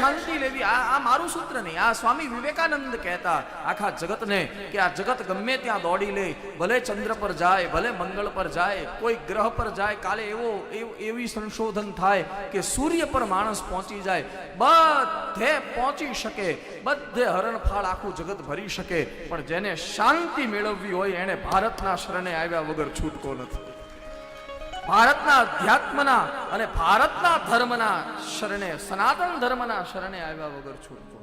શાંતિ લેવી, આ આ મારું સૂત્ર નહીં. આ સ્વામી વિવેકાનંદ કહેતા, આખા જગતને કે આ જગત ગમે ત્યાં દોડી લે. ભલે ચંદ્ર પર જાય, ભલે મંગળ પર જાય, કોઈ ગ્રહ પર જાય, કાલે એવો એવ- સંશોધન થાય કે સૂર્ય પર માણસ પહોંચી જાય. બધે પહોંચી શકે, બધે હરણફાળ આખું જગત ભરી શકે. પણ જેને શાંતિ મેળવવી હોય એણે ભારતના શરણે આવ્યા વગર છૂટકો નથી. ભારતના અધ્યાત્મના અને ભારતના ધર્મના શરણે, સનાતન ધર્મના શરણે આવ્યા વગર છોડતો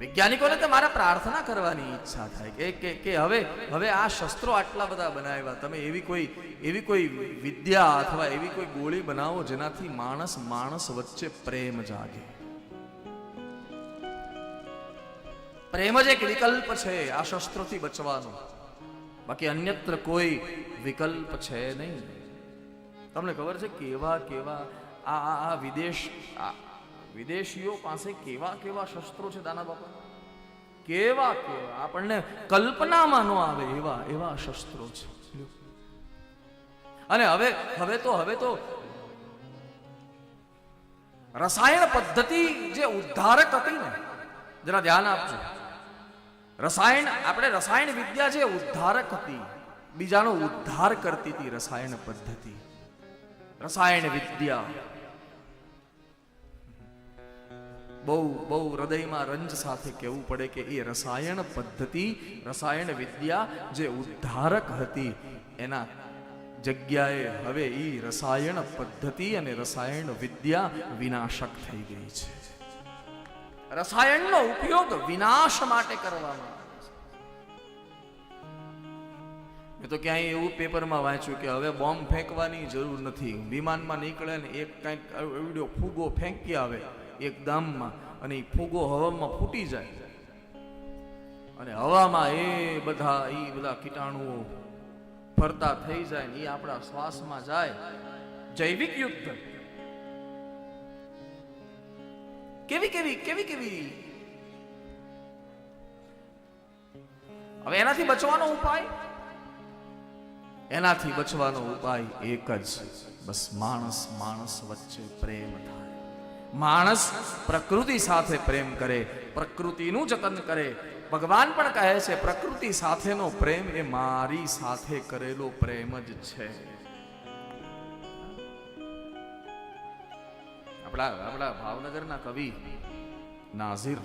વૈજ્ઞાનિકોને તો મારા પ્રાર્થના કરવાની ઈચ્છા થાય કે કે કે હવે હવે આ શસ્ત્રો આટલા બધા બનાવ્યા. તમે એવી કોઈ એવી કોઈ વિદ્યા અથવા એવી કોઈ ગોળી બનાવો જેનાથી માણસ માણસ વચ્ચે પ્રેમ જાગે. પ્રેમ જ એક વિકલ્પ છે આ શસ્ત્રોથી બચવાનો. બાકી અન્યત્ર કોઈ વિકલ્પ છે નહીં. તમને ખબર છે કેવા કેવા આ આ આ વિદેશ, આ વિદેશીઓ પાસે કેવા કેવા શસ્ત્રો છે દાના બાપા? કેવા કેવા? આપણને કલ્પનામાં ન આવે એવા એવા શસ્ત્રો છે. અને હવે હવે તો હવે તો રસાયણ પદ્ધતિ જે ઉદ્ધારક હતી ને, જરા ધ્યાન આપજો. રસાયણ, આપણે રસાયણ વિદ્યા જે ઉદ્ધારક હતી, બીજાનો ઉદ્ધાર કરતી હતી રસાયણ પદ્ધતિ. રસાયણ વિદ્યા. બહુ બહુ હૃદયમાં રંજ સાથે કહેવું પડે કે એ રસાયણ પદ્ધતિ, રસાયણ વિદ્યા જે ઉદ્ધારક હતી, એના જગ્યાએ હવે એ રસાયણ પદ્ધતિ અને રસાયણ વિદ્યા વિનાશક થઈ ગઈ છે. રસાયણનો ઉપયોગ વિનાશ માટે કરવામાં મેં તો ક્યાંય એવું પેપરમાં વાંચ્યું કે હવે બોમ્બ ફેંકવાની જરૂર નથી. વિમાનમાં નીકળે ને એક કંઈક એવડો ફૂગો ફેંકી આવે એક ગામમાં અને એ ફૂગો હવામાં ફૂટી જાય. અને હવામાં એ બધા એ બધા કીટાણુઓ ફરતા થઈ જાય ને એ આપણા શ્વાસમાં જાય. જૈવિક યુદ્ધ. કેવી કેવી કેવી કેવી હવે એનાથી બચવાનો ઉપાય? એનાથી બચવાનો ઉપાય એક જ બસ માણસ માણસ વચ્ચે પ્રેમ થાય. માણસ પ્રકૃતિ સાથે પ્રેમ કરે, પ્રકૃતિનું જતન કરે. ભગવાન પણ કહે છે, પ્રકૃતિ સાથેનો પ્રેમ એ મારી સાથે કરેલો પ્રેમ જ છે. આપણા આપણા ભાવનગરના કવિ નાઝીર.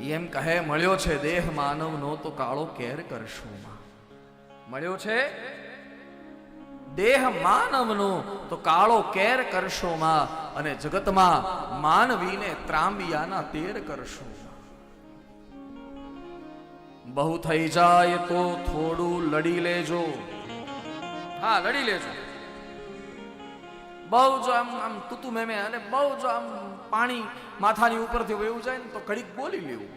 એમ કહે, મળ્યો છે દેહ માનવનો તો કાળો કેર કરશું મળ્યો છે? દેહ માનવનો તો કાળો કેર કરશો માં અને જગતમાં માનવીને ત્રાંબિયાના તેર કરશો બહુ થઈ જાય તો થોડું લડી લેજો. હા, લડી લેજો. બહુ જો આમ આમ તૂતું મેમે અને બહુ જો આમ પાણી માથાની ઉપરથી વહેવું જાય ને તો ઘડીક બોલી લેવું.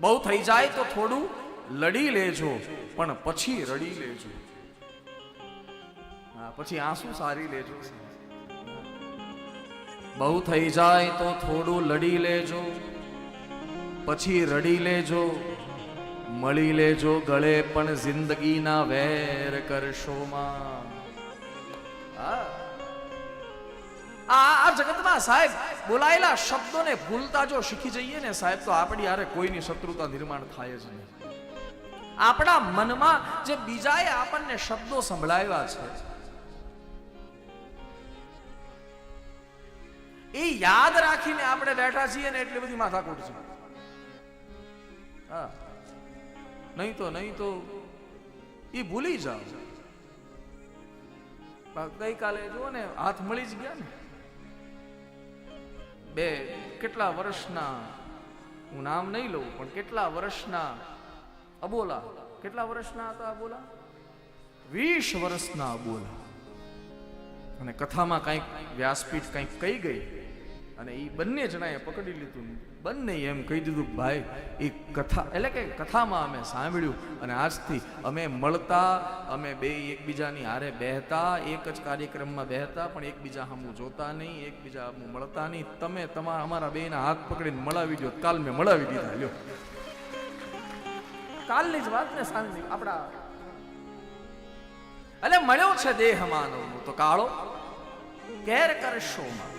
બહુ થઈ જાય તો થોડું લડી લેજો, પણ પછી રડી લેજો. હા, પછી આંસુ સારી લેજો. બહુ થઈ જાય તો થોડું લડી લેજો, પછી રડી લેજો, મળી લેજો, ગળે પણ જિંદગીના વેર કરશો માં. હા. આ જગતમાં સાહેબ બોલાયેલા શબ્દોને ભૂલતા જો શીખી જઈએ ને સાહેબ, તો આપણી આરે કોઈની શત્રુતા નિર્માણ થાય જ નહીં. આપણા મનમાં જે બીજાએ આપણને શબ્દો સંભળાવ્યા છે, એ યાદ રાખીને આપણે બેઠા છીએ ને એટલી બધી માથાકૂટ છે. હા. નહીં તો નહીં તો એ ભૂલી જાઓ. ગઈકાલે જુઓ ને, હાથ મળી જ ગયા ને. બે કેટલા વર્ષના, હું નામ નહીં લઉં, પણ કેટલા વર્ષના અબોલા? કેટલા વર્ષના હતા અબોલા? વીસ વર્ષના અબોલા. અને કથામાં કંઈક વ્યાસપીઠ કંઈક કહી ગઈ અને એ બંને જણાએ પકડી લીધું. બંને એમ કહી દીધું, ભાઈ એ કથા એટલે કે કથામાં અમે સાંભળ્યું અને આજથી અમે મળતા, અમે બે એકબીજાની હારે બેહતા, એક જ કાર્યક્રમમાં બેહતા, પણ એકબીજા હમું જોતા નહીં, એકબીજા હમું મળતા નહીં. તમે તમારા અમારા બેના હાથ પકડીને મળાવી દો કાલ મેં મળાવી દીધા, લ્યો. કાલની જ વાત ને સાંજની આપણા એટલે મળ્યો છે દેહ માનવ તો કાળો. કેર કરશો માં.